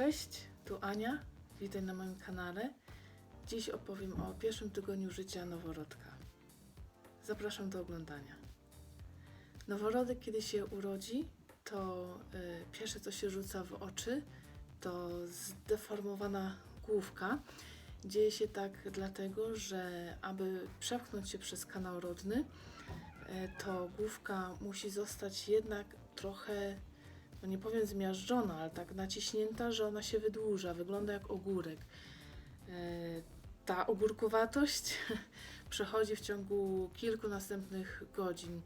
Cześć, tu Ania. Witaj na moim kanale. Dziś opowiem o pierwszym tygodniu życia noworodka. Zapraszam do oglądania. Noworodek, kiedy się urodzi, to y, pierwsze, co się rzuca w oczy, to zdeformowana główka. Dzieje się tak dlatego, że aby przepchnąć się przez kanał rodny, y, to główka musi zostać jednak trochę no nie powiem zmiażdżona, ale tak naciśnięta, że ona się wydłuża, wygląda jak ogórek. E, Ta ogórkowatość przechodzi w ciągu kilku następnych godzin.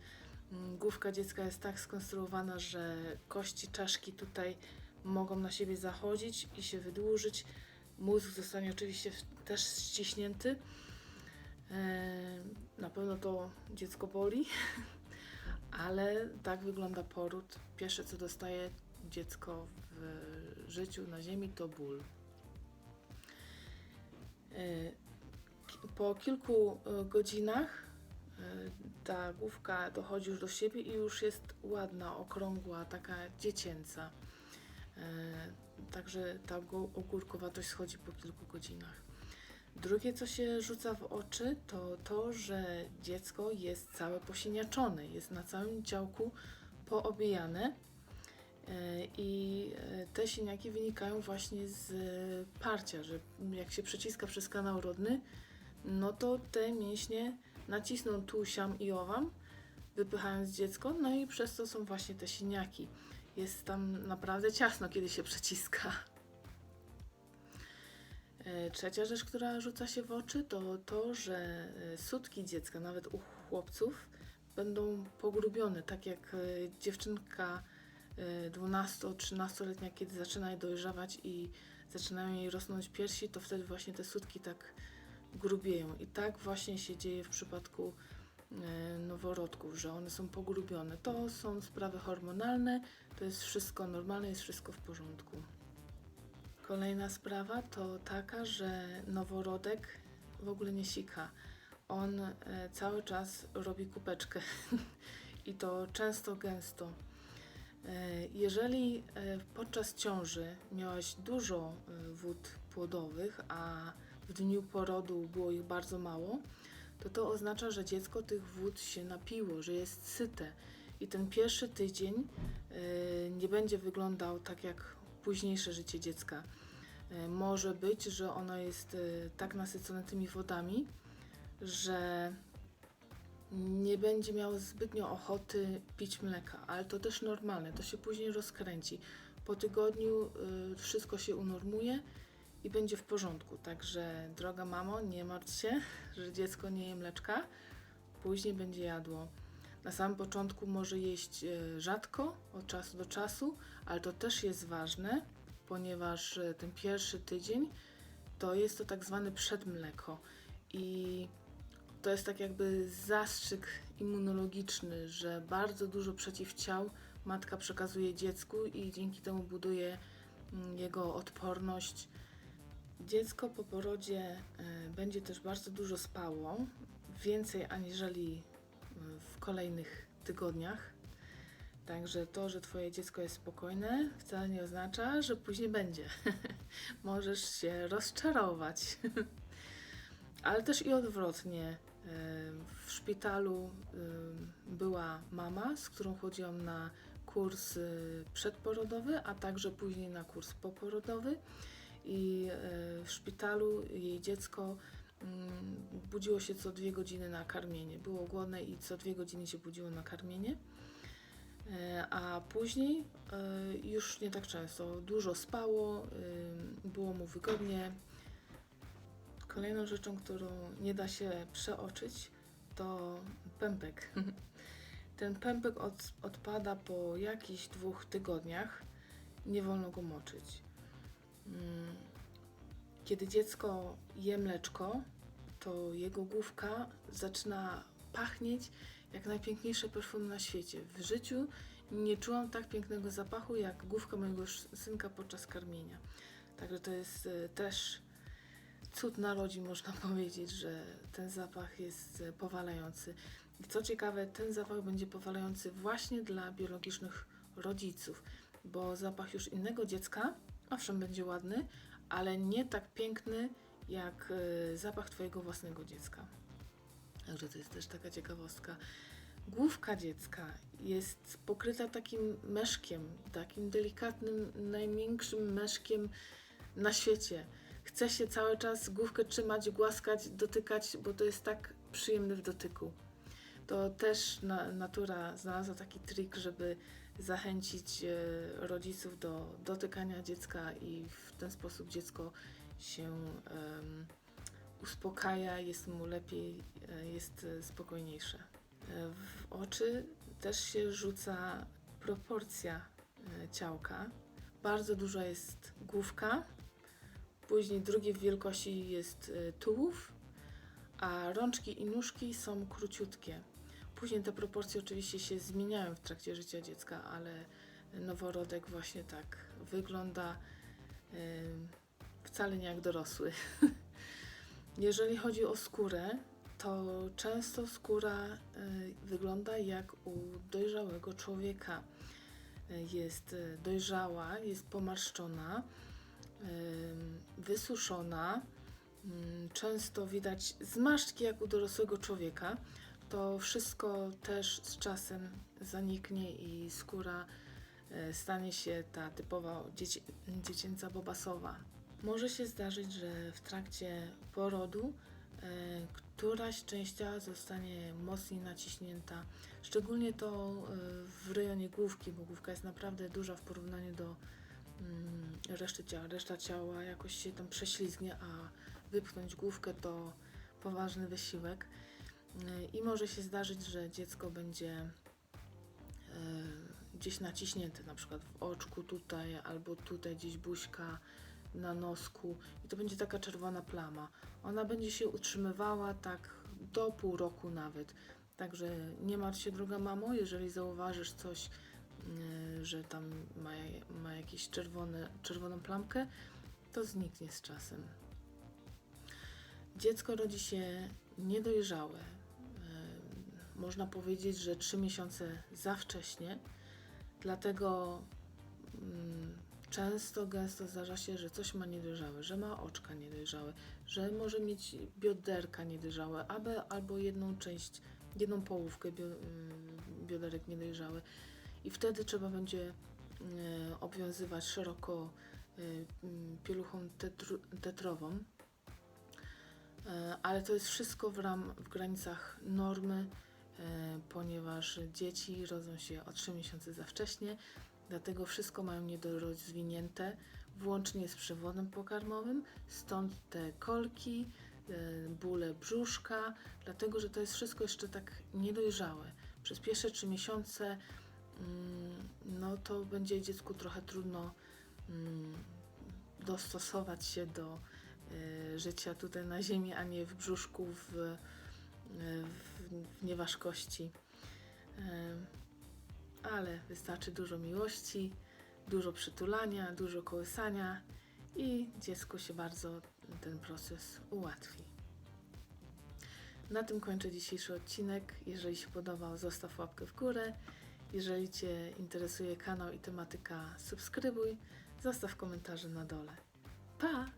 Mm, Główka dziecka jest tak skonstruowana, że kości czaszki tutaj mogą na siebie zachodzić i się wydłużyć. Mózg zostanie oczywiście też ściśnięty. E, Na pewno to dziecko boli, ale tak wygląda poród. Pierwsze co dostaje dziecko w życiu na ziemi to ból. E, Po kilku e, godzinach e, ta główka dochodzi już do siebie i już jest ładna, okrągła, taka dziecięca. Także ta ogórkowatość schodzi po kilku godzinach. Drugie, co się rzuca w oczy, to to, że dziecko jest całe posiniaczone, jest na całym działku poobijane. E, I e, te siniaki wynikają właśnie z e, parcia, że jak się przeciska przez kanał rodny, no to te mięśnie nacisną tu, siam i owam, wypychając dziecko, no i przez to są właśnie te siniaki. Jest tam naprawdę ciasno, kiedy się przeciska. E, Trzecia rzecz, która rzuca się w oczy, to to, że e, sutki dziecka, nawet u chłopców, będą pogrubione, tak jak e, dziewczynka 12-13-letnia, kiedy zaczyna dojrzewać i zaczynają jej rosnąć piersi, to wtedy właśnie te sutki tak grubieją. I tak właśnie się dzieje w przypadku noworodków, że one są pogrubione. To są sprawy hormonalne, to jest wszystko normalne, jest wszystko w porządku. Kolejna sprawa to taka, że noworodek w ogóle nie sika. On e, cały czas robi kupeczkę i to często, gęsto. E, Jeżeli e, podczas ciąży miałaś dużo wód płodowych, a w dniu porodu było ich bardzo mało, to to oznacza, że dziecko tych wód się napiło, że jest syte. I ten pierwszy tydzień nie będzie wyglądał tak jak późniejsze życie dziecka. E, Może być, że ono jest e, tak nasycone tymi wodami, że nie będzie miał zbytnio ochoty pić mleka, ale to też normalne, to się później rozkręci. Po tygodniu y, wszystko się unormuje i będzie w porządku. Także, droga mamo, nie martw się, że dziecko nie je mleczka, później będzie jadło. Na samym początku może jeść y, rzadko, od czasu do czasu, ale to też jest ważne, ponieważ y, ten pierwszy tydzień to jest to tak zwane przedmleko i to jest tak jakby zastrzyk immunologiczny, że bardzo dużo przeciwciał matka przekazuje dziecku i dzięki temu buduje mm, jego odporność. Dziecko po porodzie e, będzie też bardzo dużo spało, więcej aniżeli e, w kolejnych tygodniach. Także to, że Twoje dziecko jest spokojne, wcale nie oznacza, że później będzie. Możesz się rozczarować. Ale też i odwrotnie. E, W szpitalu e, była mama, z którą chodziłam na kurs e, przedporodowy, a także później na kurs poporodowy. I w szpitalu jej dziecko budziło się co dwie godziny na karmienie. Było głodne i co dwie godziny się budziło na karmienie. E, A później e, już nie tak często. Dużo spało, e, było mu wygodnie. Kolejną rzeczą, którą nie da się przeoczyć, to pępek. Ten pępek od, odpada po jakichś dwóch tygodniach. Nie wolno go moczyć. Mm, Kiedy dziecko je mleczko, to jego główka zaczyna pachnieć jak najpiękniejsze perfumy na świecie. W życiu nie czułam tak pięknego zapachu jak główka mojego synka podczas karmienia. Także to jest e, też cud narodzi, można powiedzieć, że ten zapach jest e, powalający. I co ciekawe, ten zapach będzie powalający właśnie dla biologicznych rodziców, bo zapach już innego dziecka owszem, będzie ładny, ale nie tak piękny jak e, zapach Twojego własnego dziecka. Także to jest też taka ciekawostka. Główka dziecka jest pokryta takim meszkiem, takim delikatnym, najmiększym meszkiem na świecie. Chce się cały czas główkę trzymać, głaskać, dotykać, bo to jest tak przyjemny w dotyku. To też na, natura znalazła taki trik, żeby zachęcić e, rodziców do dotykania dziecka i w ten sposób dziecko się em, uspokaja, jest mu lepiej, e, jest e, spokojniejsze. W oczy też się rzuca proporcja ciałka. Bardzo duża jest główka, później drugie w wielkości jest tułów, a rączki i nóżki są króciutkie. Później te proporcje oczywiście się zmieniają w trakcie życia dziecka, ale noworodek właśnie tak wygląda wcale nie jak dorosły. Jeżeli chodzi o skórę, to często skóra y, wygląda jak u dojrzałego człowieka. Jest y, dojrzała, jest pomarszczona, wysuszona. Ym, Często widać zmarszczki jak u dorosłego człowieka. To wszystko też z czasem zaniknie i skóra y, stanie się ta typowa dzieci, dziecięca bobasowa. Może się zdarzyć, że w trakcie porodu e, któraś część ciała zostanie mocniej naciśnięta. Szczególnie to e, w rejonie główki, bo główka jest naprawdę duża w porównaniu do mm, reszty ciała. Reszta ciała jakoś się tam prześlizgnie, a wypchnąć główkę to poważny wysiłek. E, I może się zdarzyć, że dziecko będzie e, gdzieś naciśnięte, na przykład w oczku tutaj, albo tutaj gdzieś buźka, na nosku i to będzie taka czerwona plama. Ona będzie się utrzymywała tak do pół roku nawet. Także nie martw się, droga mamo, jeżeli zauważysz coś, yy, że tam ma, ma jakieś czerwone, czerwoną plamkę, to zniknie z czasem. Dziecko rodzi się niedojrzałe. Można powiedzieć, że 3 miesiące za wcześnie, dlatego mm, często, gęsto zdarza się, że coś ma niedojrzałe, że ma oczka niedojrzałe, że może mieć bioderka niedojrzałe, aby, albo jedną część, jedną połówkę bio, ym, bioderek niedojrzałe. I wtedy trzeba będzie y, obwiązywać szeroko y, pieluchą tetrową. Y, Ale to jest wszystko w, ram, w granicach normy, ponieważ dzieci rodzą się o 3 miesiące za wcześnie, Dlatego wszystko mają niedorozwinięte, włącznie z przewodem pokarmowym, stąd te kolki, e, bóle brzuszka, dlatego że to jest wszystko jeszcze tak niedojrzałe. Przez pierwsze trzy miesiące mm, no to będzie dziecku trochę trudno mm, dostosować się do e, życia tutaj na ziemi, a nie w brzuszku, w, e, w, w nieważkości. Ale wystarczy dużo miłości, dużo przytulania, dużo kołysania i dziecku się bardzo ten proces ułatwi. Na tym kończę dzisiejszy odcinek. Jeżeli się podobał, zostaw łapkę w górę. Jeżeli Cię interesuje kanał i tematyka, subskrybuj. Zostaw komentarze na dole. Pa!